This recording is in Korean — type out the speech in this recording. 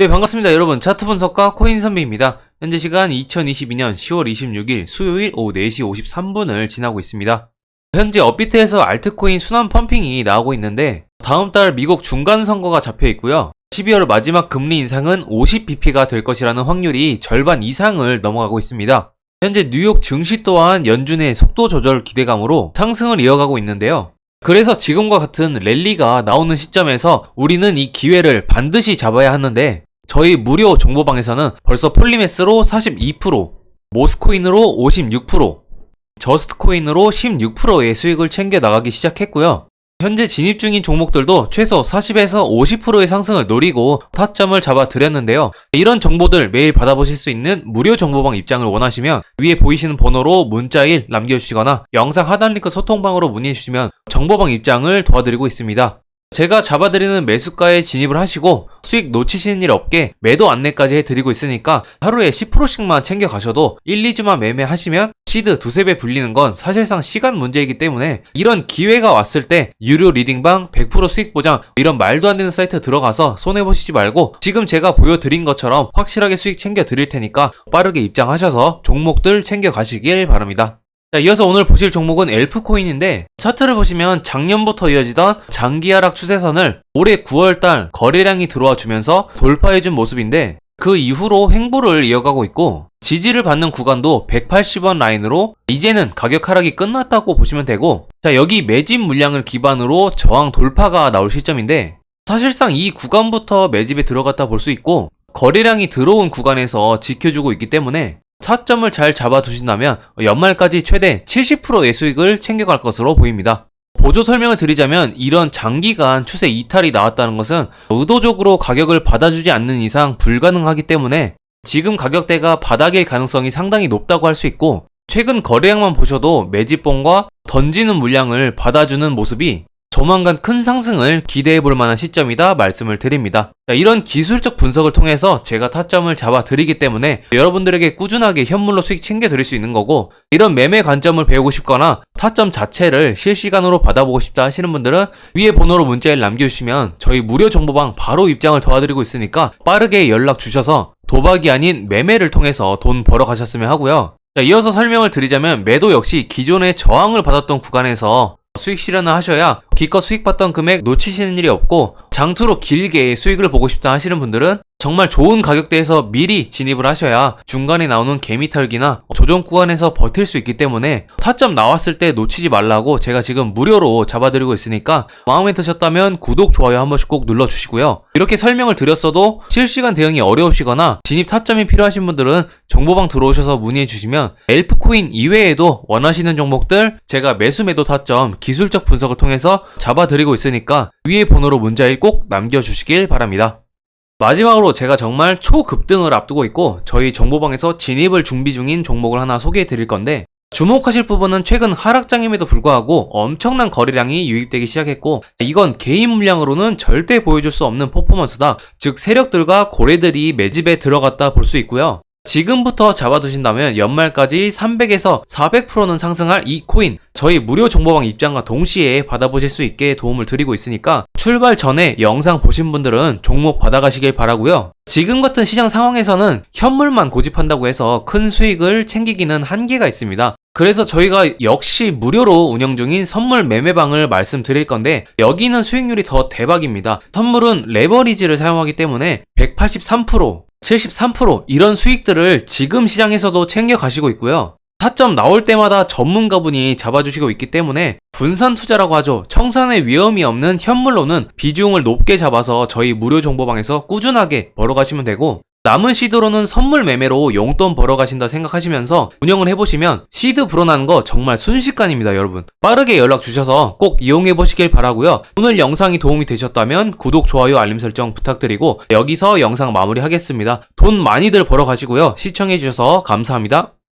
네, 반갑습니다. 여러분. 차트 분석가 코인 선배입니다. 현재 시간 2022년 10월 26일 수요일 오후 4시 53분을 지나고 있습니다. 현재 업비트에서 알트코인 순환 펌핑이 나오고 있는데 다음 달 미국 중간 선거가 잡혀 있고요. 12월 마지막 금리 인상은 50bp가 될 것이라는 확률이 절반 이상을 넘어가고 있습니다. 현재 뉴욕 증시 또한 연준의 속도 조절 기대감으로 상승을 이어가고 있는데요. 그래서 지금과 같은 랠리가 나오는 시점에서 우리는 이 기회를 반드시 잡아야 하는데 저희 무료 정보방에서는 벌써 폴리메스로 42%, 모스코인으로 56%, 저스트코인으로 16%의 수익을 챙겨 나가기 시작했고요. 현재 진입 중인 종목들도 최소 40에서 50%의 상승을 노리고 타점을 잡아 드렸는데요. 이런 정보들 매일 받아보실 수 있는 무료 정보방 입장을 원하시면 위에 보이시는 번호로 문자 1 남겨주시거나 영상 하단 링크 소통방으로 문의해주시면 정보방 입장을 도와드리고 있습니다. 제가 잡아드리는 매수가에 진입을 하시고 수익 놓치시는 일 없게 매도 안내까지 해드리고 있으니까 하루에 10%씩만 챙겨가셔도 1, 2주만 매매하시면 시드 두세 배 불리는 건 사실상 시간 문제이기 때문에 이런 기회가 왔을 때 유료 리딩방 100% 수익 보장 이런 말도 안 되는 사이트 들어가서 손해 보시지 말고 지금 제가 보여드린 것처럼 확실하게 수익 챙겨 드릴 테니까 빠르게 입장하셔서 종목들 챙겨 가시길 바랍니다. 자, 이어서 오늘 보실 종목은 엘프 코인인데 차트를 보시면 작년부터 이어지던 장기 하락 추세선을 올해 9월달 거래량이 들어와 주면서 돌파해준 모습인데 그 이후로 횡보를 이어가고 있고 지지를 받는 구간도 180원 라인으로 이제는 가격 하락이 끝났다고 보시면 되고 자 여기 매집 물량을 기반으로 저항 돌파가 나올 시점인데 사실상 이 구간부터 매집에 들어갔다 볼 수 있고 거래량이 들어온 구간에서 지켜주고 있기 때문에 차점을 잘 잡아두신다면 연말까지 최대 70%의 수익을 챙겨갈 것으로 보입니다. 보조 설명을 드리자면 이런 장기간 추세 이탈이 나왔다는 것은 의도적으로 가격을 받아주지 않는 이상 불가능하기 때문에 지금 가격대가 바닥일 가능성이 상당히 높다고 할 수 있고 최근 거래량만 보셔도 매집봉과 던지는 물량을 받아주는 모습이 조만간 큰 상승을 기대해 볼 만한 시점이다 말씀을 드립니다. 자, 이런 기술적 분석을 통해서 제가 타점을 잡아 드리기 때문에 여러분들에게 꾸준하게 현물로 수익 챙겨 드릴 수 있는 거고 이런 매매 관점을 배우고 싶거나 타점 자체를 실시간으로 받아보고 싶다 하시는 분들은 위에 번호로 문자를 남겨주시면 저희 무료 정보방 바로 입장을 도와드리고 있으니까 빠르게 연락 주셔서 도박이 아닌 매매를 통해서 돈 벌어 가셨으면 하고요. 자, 이어서 설명을 드리자면 매도 역시 기존에 저항을 받았던 구간에서 수익 실현을 하셔야 기껏 수익 받던 금액 놓치시는 일이 없고 장투로 길게 수익을 보고 싶다 하시는 분들은 정말 좋은 가격대에서 미리 진입을 하셔야 중간에 나오는 개미털기나 조정 구간에서 버틸 수 있기 때문에 타점 나왔을 때 놓치지 말라고 제가 지금 무료로 잡아드리고 있으니까 마음에 드셨다면 구독, 좋아요 한 번씩 꼭 눌러주시고요. 이렇게 설명을 드렸어도 실시간 대응이 어려우시거나 진입 타점이 필요하신 분들은 정보방 들어오셔서 문의해 주시면 엘프코인 이외에도 원하시는 종목들 제가 매수 매도 타점 기술적 분석을 통해서 잡아드리고 있으니까 위에 번호로 문자일 꼭 남겨주시길 바랍니다. 마지막으로 제가 정말 초급등을 앞두고 있고 저희 정보방에서 진입을 준비 중인 종목을 하나 소개해 드릴 건데 주목하실 부분은 최근 하락장임에도 불구하고 엄청난 거래량이 유입되기 시작했고 이건 개인 물량으로는 절대 보여줄 수 없는 퍼포먼스다. 즉 세력들과 고래들이 매집에 들어갔다 볼 수 있고요. 지금부터 잡아두신다면 연말까지 300에서 400%는 상승할 이 코인 저희 무료 정보방 입장과 동시에 받아보실 수 있게 도움을 드리고 있으니까 출발 전에 영상 보신 분들은 종목 받아가시길 바라고요. 지금 같은 시장 상황에서는 현물만 고집한다고 해서 큰 수익을 챙기기는 한계가 있습니다. 그래서 저희가 역시 무료로 운영 중인 선물 매매방을 말씀드릴 건데 여기는 수익률이 더 대박입니다. 선물은 레버리지를 사용하기 때문에 183% 73% 이런 수익들을 지금 시장에서도 챙겨 가시고 있고요. 타점 나올 때마다 전문가분이 잡아주시고 있기 때문에 분산 투자라고 하죠. 청산의 위험이 없는 현물로는 비중을 높게 잡아서 저희 무료 정보방에서 꾸준하게 벌어가시면 되고 남은 시드로는 선물 매매로 용돈 벌어가신다 생각하시면서 운영을 해보시면 시드 불어나는 거 정말 순식간입니다 여러분. 빠르게 연락 주셔서 꼭 이용해 보시길 바라고요. 오늘 영상이 도움이 되셨다면 구독 좋아요 알림 설정 부탁드리고 여기서 영상 마무리 하겠습니다. 돈 많이들 벌어 가시고요. 시청해 주셔서 감사합니다